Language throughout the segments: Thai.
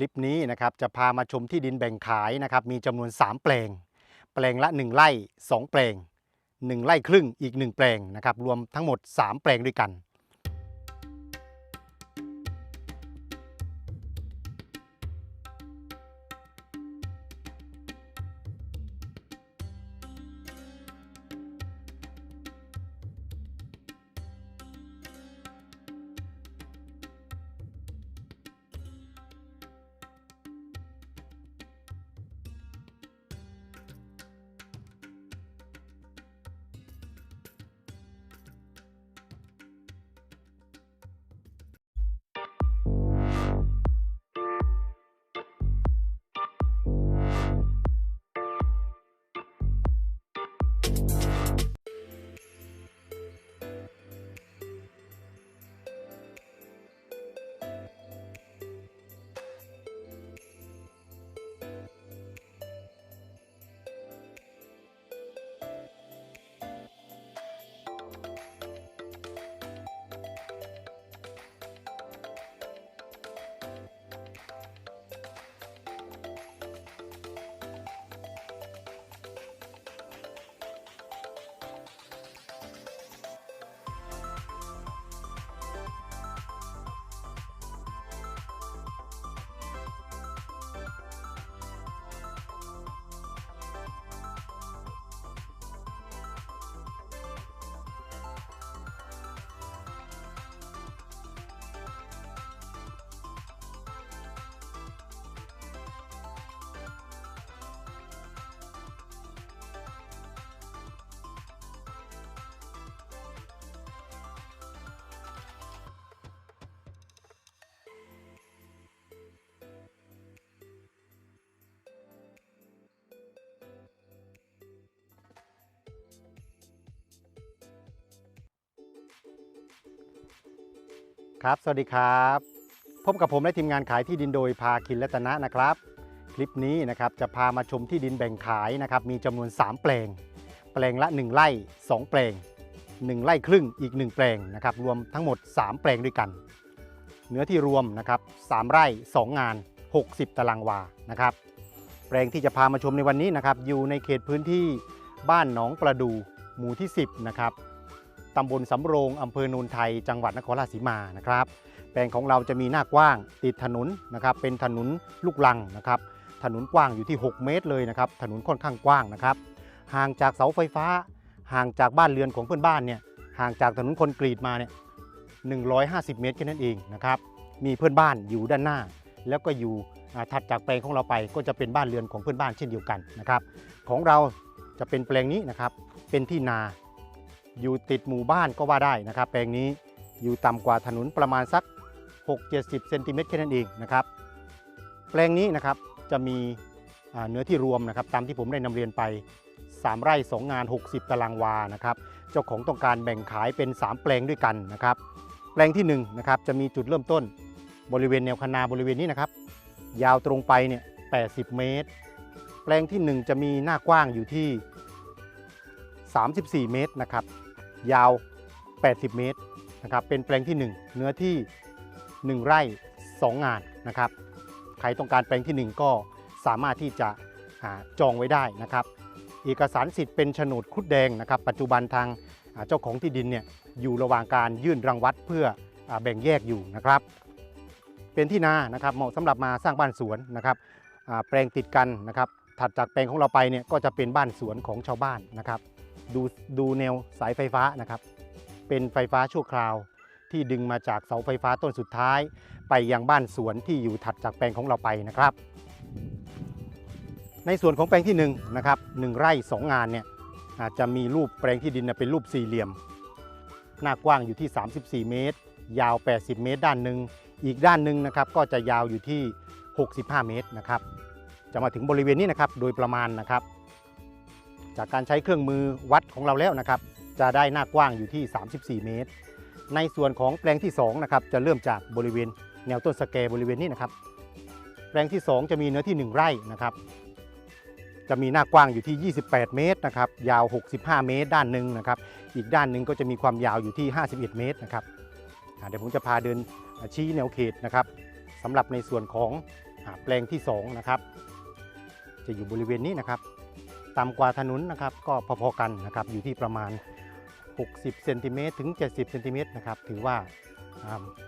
คลิปนี้นะครับจะพามาชมที่ดินแบ่งขายนะครับมีจำนวน 3 แปลง แปลงละ 1 ไร่ 2 แปลง 1 ไร่ครึ่งอีก 1 แปลงนะครับรวมทั้งหมด 3 แปลงด้วยกัน ครับ สวัสดีครับ พบกับผมและทีมงานขายที่ดินโดยพาคินและตนะนะครับ คลิปนี้นะครับจะพามาชมที่ดินแบ่งขายนะครับ มีจำนวน 3 แปลง แปลงละ 1 ไร่ 2 แปลง 1 ไร่ครึ่งอีก 1 แปลงนะครับ รวมทั้งหมด 3 แปลงด้วยกัน เนื้อที่รวมนะครับ3ไร่ 2 งาน 60 ตารางวานะครับ แปลงที่จะพามาชมในวันนี้นะครับ อยู่ในเขตพื้นที่บ้านหนองประดูหมู่ที่ 10 นะครับ ตำบลสำโรงอำเภอโนนไทย จังหวัดนครราชสีมานะครับ แปลงของเราจะมีหน้ากว้างติดถนนนะครับ เป็นถนนลูกลังนะครับ ถนนกว้างอยู่ที่ 6 เมตรเลยนะครับ ถนนค่อนข้างกว้างนะครับ ห่างจากเสาไฟฟ้า ห่างจากบ้านเรือนของเพื่อนบ้านเนี่ย ห่างจากถนนคอนกรีตมาเนี่ย150 เมตรแค่นั้นเองนะครับ มีเพื่อนบ้านอยู่ด้านหน้า แล้วก็อยู่ถัดจากแปลงของเราไปก็จะเป็นบ้านเรือนของเพื่อนบ้านเช่นเดียวกันนะครับ ของเราจะเป็นแปลงนี้นะครับ เป็นที่นา อยู่ติดหมู่บ้านก็ว่าได้นะครับ แปลงนี้อยู่ต่ำกว่าถนนประมาณสัก 6-70เซนติเมตรแค่นั้นเองนะครับ แปลงนี้นะครับจะมีเนื้อที่รวมนะครับ ตามที่ผมได้นำเรียนไป 3 ไร่ 2 งาน 60 ตารางวานะครับ เจ้าของต้องการแบ่งขายเป็น 3 แปลงด้วยกันนะครับ แปลงที่1นะครับจะมีจุดเริ่มต้นบริเวณแนวคนาบริเวณนี้นะครับ ยาวตรงไปเนี่ย 80 เมตร แปลงที่ 1 จะมีหน้ากว้างอยู่ที่ 34 เมตรนะครับ ยาว 80 เมตรนะครับเป็นแปลงที่ 1 เนื้อที่ 1 ไร่ 2 งานนะครับใครต้องการแปลงที่ 1 ก็สามารถที่จะอ่าจองไว้ได้นะครับ เอกสารสิทธิ์เป็นโฉนดครุดแดงนะครับ ปัจจุบันทางเจ้าของที่ดินเนี่ยอยู่ระหว่างการยื่นรังวัดเพื่ออแบ่งแยกอยู่นะครับ เป็นที่นานะครับเหมาะสำหรับมาสร้างบ้านสวนนะครับแปลงติดกันนะครับถัดจากแปลงของเราไปเนี่ยก็จะเป็นบ้านสวนของชาวบ้านนะครับ ดูดูแนวสายไฟฟ้านะครับ เป็นไฟฟ้าชั่วคราวที่ดึงมาจากเสาไฟฟ้าต้นสุดท้าย ไปยังบ้านสวนที่อยู่ถัดจากแปลงของเราไปนะครับ ในส่วนของแปลงที่1นงนะครับหนึ่งไร่สองงานเนี่ยอาจจะมีรูปแปลงที่ดินเนยเป็นรูปสี่เหลี่ยม หน้ากว้างอยู่ที่ 34 เมตร ยาว 80 เมตร ด้านหนึ่งอีกด้านหนึ่งนะครับก็จะยาวอยู่ที่ 65 เมตรนะครับจะมาถึงบริเวณนี้นะครับโดยประมาณนะครับ จากการใช้เครื่องมือวัดของเราแล้วนะครับ จะได้หน้ากว้างอยู่ที่ 34 เมตร ในส่วนของแปลงที่2นะครับจะเริ่มจากบริเวณแนวต้นสแกบริเวณนี้นะครับ แปลงที่ 2 จะมีเนื้อที่ 1 ไร่นะครับ จะมีหน้ากว้างอยู่ที่ 28 เมตรนะครับ ยาว 65 เมตร ด้านหนึ่งนะครับ อีกด้านหนึ่งก็จะมีความยาวอยู่ที่ 51 เมตรนะครับเดี๋ยวผมจะพาเดินชี้แนวเขตนะครับสำหรับในส่วนของแปลงที่สองนะครับ จะอยู่บริเวณนี้นะครับ ต่ำกว่าถนนนะครับ ก็พอๆกันนะครับ อยู่ที่ประมาณ 60เซนติเมตรถึง 70เซนติเมตรนะครับ ถือว่า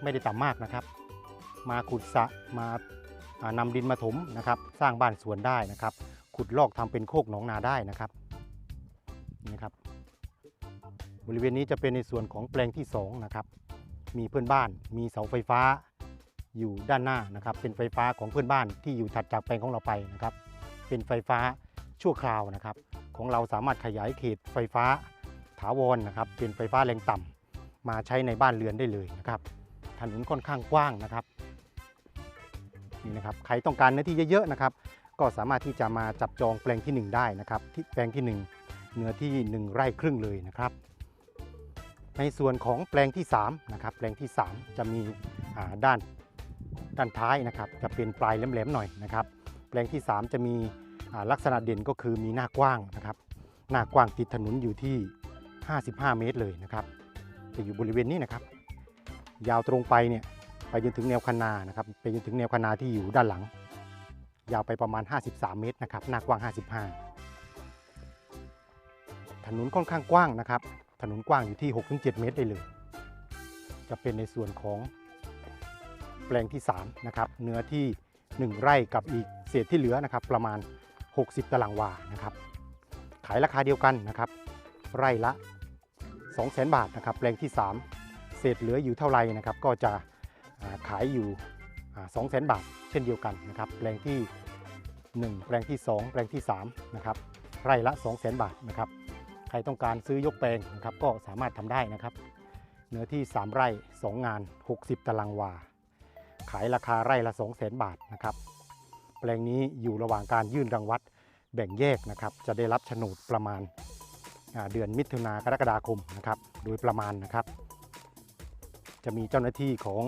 ไม่ได้ต่ำมากนะครับ มาขุดสะมานำดินมาถมนะครับ สร้างบ้านสวนได้นะครับ ขุดลอกทำเป็นโคกหนองนาได้นะครับนี่นะครับ บริเวณนี้จะเป็นในส่วนของแปลงที่สองนะครับ มีเพื่อนบ้าน มีเสาไฟฟ้าอยู่ด้านหน้านะครับ เป็นไฟฟ้าของเพื่อนบ้านที่อยู่ถัดจากแปลงของเราไปนะครับ เป็นไฟฟ้า ชั่วคราวนะครับ ของเราสามารถขยายเขตไฟฟ้าถาวรนะครับ เป็นไฟฟ้าแรงต่ำมาใช้ในบ้านเรือนได้เลยนะครับถนนค่อนข้างกว้างนะครับนี่นะครับใครต้องการเนื้อที่เยอะๆนะครับ ก็สามารถที่จะมาจับจองแปลงที่ 1 ได้นะครับที่แปลงที่ 1 เนื้อที่ 1 ไร่ครึ่งเลยนะครับ ในส่วนของแปลงที่3นะครับแปลงที่ 3 จะมีด้านด้านท้ายนะครับ จะเป็นปลายแหลมๆหน่อยนะครับ แปลงที่ 3 จะมี ลักษณะเด่นก็คือมีหน้ากว้างนะครับ หน้ากว้างติดถนนอยู่ที่ 55 เมตรเลยนะครับ จะอยู่บริเวณนี้นะครับ ยาวตรงไปเนี่ยไปจนถึงแนวคันานะครับไปจนถึงแนวคันาที่อยู่ด้านหลัง ยาวไปประมาณ 53 เมตรนะครับ หน้ากว้าง 55 ถนนค่อนข้างกว้างนะครับ ถนนกว้างอยู่ที่ 6-7 เมตรได้เลย จะเป็นในส่วนของแปลงที่ 3 นะครับ เนื้อที่ 1 ไร่กับอีกเศษที่เหลือนะครับ ประมาณ 60 ตารางวานะครับ ขายราคาเดียวกันนะครับ ไร่ละ 200,000 บาทนะครับแปลงที่ 3 เศษเหลืออยู่เท่าไหร่นะครับ ก็จะขายอยู่สองแสนบาท เช่นเดียวกันนะครับ แปลงที่ 1 แปลงที่ 2 แปลงที่3นะครับ ไร่ละ 2 0 0 0 0 0 บาทนะครับ ใครต้องการซื้อยกแปลงนะครับ ก็สามารถทำได้นะครับ เนื้อที่ 3 ไร่ 2 งาน 60 ตารางวา ขายราคาไร่ละ 2 0 0 0 0 0 บาทนะครับแปลงนี้อยู่ระหว่างการยื่นรังวัด แบ่งแยกนะครับจะได้รับโฉนดประมาณเดือนมิถุนากรกฎาคมนะครับโดยประมาณนะครับ จะมีเจ้าหน้าที่ของ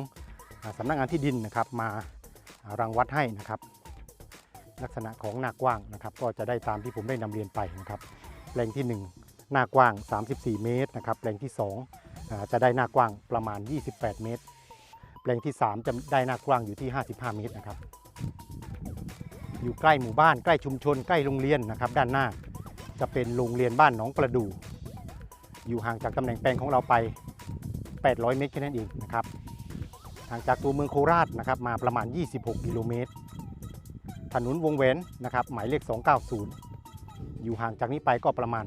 สำนักงานที่ดินนะครับมาอ่ารังวัดให้นะครับ ลักษณะของหน้ากว้างนะครับก็จะได้ตามที่ผมได้นำเรียนไปนะครับแปลงที่ 1 หน้ากว้าง 34 เมตรนะครับแปลงที่2อ่าจะได้หน้ากว้างประมาณ 28 เมตร แปลงที่ 3 จะได้หน้ากว้างอยู่ที่ 55 เมตรนะครับ อยู่ใกล้หมู่บ้านใกล้ชุมชนใกล้โรงเรียนนะครับ ด้านหน้าจะเป็นโรงเรียนบ้านหนองประดู อยู่ห่างจากตำแหน่งแปลงของเราไป 800 เมตรแค่นั้นเองนะครับห่างจากตัวเมืองโคราชนะครับมาประมาณ 26 กิโลเมตร ถนนวงแหวนนะครับหมายเลข 290 อยู่ห่างจากนี้ไปก็ประมาณ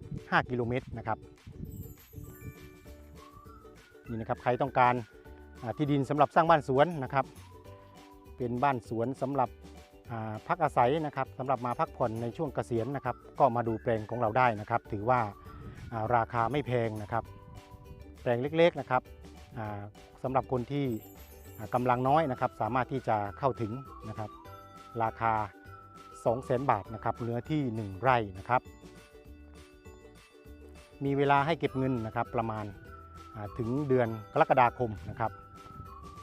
5 กิโลเมตรนะครับนี่นะครับใครต้องการที่ดินสำหรับสร้างบ้านสวนนะครับ เป็นบ้านสวนสำหรับ พักอาศัยนะครับสำหรับมาพักผ่อนในช่วงเกษียณนะครับ ก็มาดูแปลงของเราได้นะครับ ถือว่าราคาไม่แพงนะครับ แปลงเล็กๆนะครับสำหรับคนที่กำลังน้อยนะครับ สามารถที่จะเข้าถึงนะครับ ราคา 200,000บาทนะครับเนื้อที่ 1 ไร่นะครับ มีเวลาให้เก็บเงินนะครับประมาณถึงเดือนกรกฎาคมนะครับ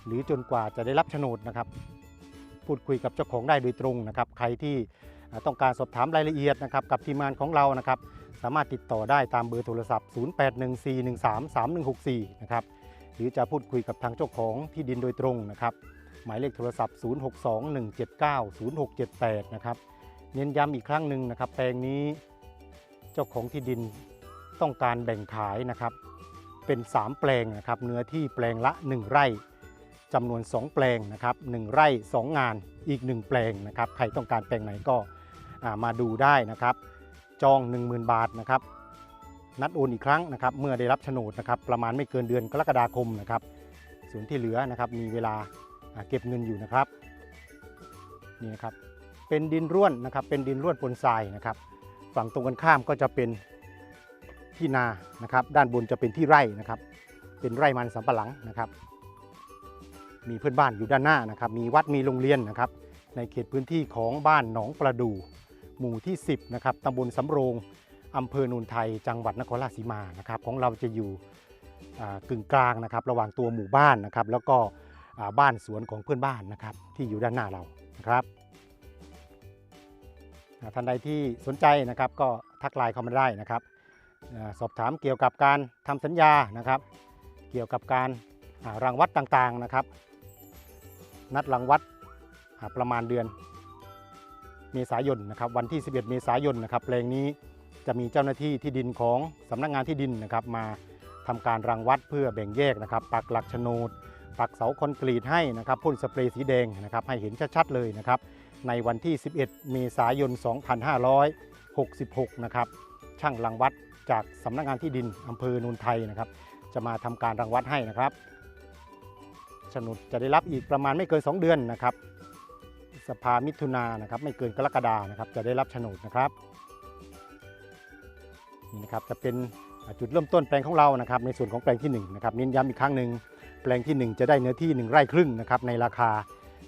หรือจนกว่าจะได้รับโฉนดนะครับ พูดคุยกับเจ้าของได้โดยตรงนะครับ ใครที่ต้องการสอบถามรายละเอียดนะครับกับทีมงานของเรานะครับ สามารถติดต่อได้ตามเบอร์โทรศัพท์ 0814133164 นะครับ หรือจะพูดคุยกับทางเจ้าของที่ดินโดยตรงนะครับ หมายเลขโทรศัพท์ 0621790678 นะครับ เน้นย้ำอีกครั้งหนึ่งนะครับ แปลงนี้เจ้าของที่ดินต้องการแบ่งขายนะครับ เป็น 3 แปลงนะครับ เนื้อที่แปลงละ 1 ไร่ จำนวน 2 แปลงนะครับ1ไร่ 2 งานอีก 1 แปลงนะครับใครต้องการแปลงไหนก็มาดูได้นะครับ จอง 10,000 บาทนะครับ นัดโอนอีกครั้งนะครับ เมื่อได้รับโฉนดนะครับ ประมาณไม่เกินเดือนกรกฎาคมนะครับ ส่วนที่เหลือนะครับมีเวลาเก็บเงินอยู่นะครับนี่นะครับเป็นดินร่วนนะครับ เป็นดินร่วนปนทรายนะครับ ฝั่งตรงกันข้ามก็จะเป็นที่นานะครับ ด้านบนจะเป็นที่ไร่นะครับ เป็นไร่มันสำปะหลังนะครับ มีเพื่อนบ้านอยู่ด้านหน้านะครับ มีวัดมีโรงเรียนนะครับ ในเขตพื้นที่ของบ้านหนองประดูหมู่ที่ 10นะครับตำบลสำโรงอำเภอโนนไทยจังหวัดนครราชสีมานะครับ ของเราจะอยู่กึ่งกลางนะครับ ระหว่างตัวหมู่บ้านนะครับ แล้วก็บ้านสวนของเพื่อนบ้านนะครับ ที่อยู่ด้านหน้าเรานะครับท่านใดที่สนใจนะครับ ก็ทักไลน์เข้ามาได้นะครับสอบถามเกี่ยวกับการทำสัญญานะครับ เกี่ยวกับการอ่ารังวัดต่างๆนะครับ นัดรังวัดประมาณเดือนเมษายนนะครับวันที่ 11 เมษายนนะครับแปลงนี้จะมีเจ้าหน้าที่ที่ดินของสำนักงานที่ดินนะครับมาทำการรังวัดเพื่อแบ่งแยกนะครับปักหลักโฉนดปักเสาคอนกรีตให้นะครับพ่นสเปรย์สีแดงนะครับให้เห็นชัดๆเลยนะครับในวันที่ 11 เมษายน 2566 นะครับช่างรังวัดจากสำนักงานที่ดินอำเภอนูนไทยนะครับ จะมาทำการรังวัดให้นะครับ โฉนดจะได้รับอีกประมาณไม่เกิน 2 เดือนนะครับ สภามิถุนานะครับ ไม่เกินกรกฎานะครับ จะได้รับโฉนดนะครับนี่นะครับจะเป็นจุดเริ่มต้นแปลงของเรานะครับ ในส่วนของแปลงที่1นะครับเน้นย้ำอีกครั้งหนึ่งแปลงที่ 1 จะได้เนื้อที่ 1 ไร่ครึ่งนะครับในราคา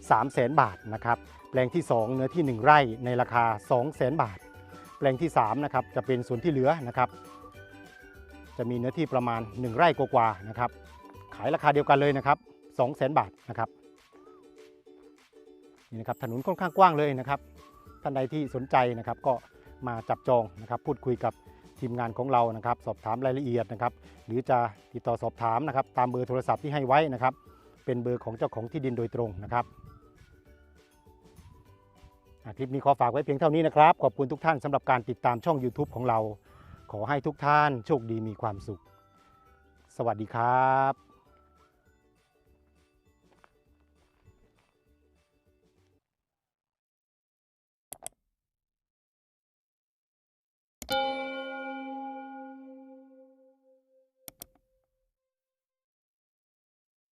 3 0 0 0 0 0บาทนะครับแปลงที่ 2 เนื้อที่ 1 ไร่ในราคา 2 0 0 0 0 0บาท แปลงที่3นะครับจะเป็นส่วนที่เหลือนะครับจะมีเนื้อที่ประมาณ 1 ไร่กว่าๆนะครับขายราคาเดียวกันเลยนะครับ 2 0 0 0 0 0 บาทนะครับนี่นะครับถนนค่อนข้างกว้างเลยนะครับ ท่านใดที่สนใจนะครับก็มาจับจองนะครับ พูดคุยกับทีมงานของเรานะครับ สอบถามรายละเอียดนะครับ หรือจะติดต่อสอบถามนะครับ ตามเบอร์โทรศัพท์ที่ให้ไว้นะครับ เป็นเบอร์ของเจ้าของที่ดินโดยตรงนะครับคลิปนี้ขอฝากไว้เพียงเท่านี้นะครับ ขอบคุณทุกท่านสำหรับการติดตามช่อง YouTube ของเรา ขอให้ทุกท่านโชคดีมีความสุข สวัสดีครับ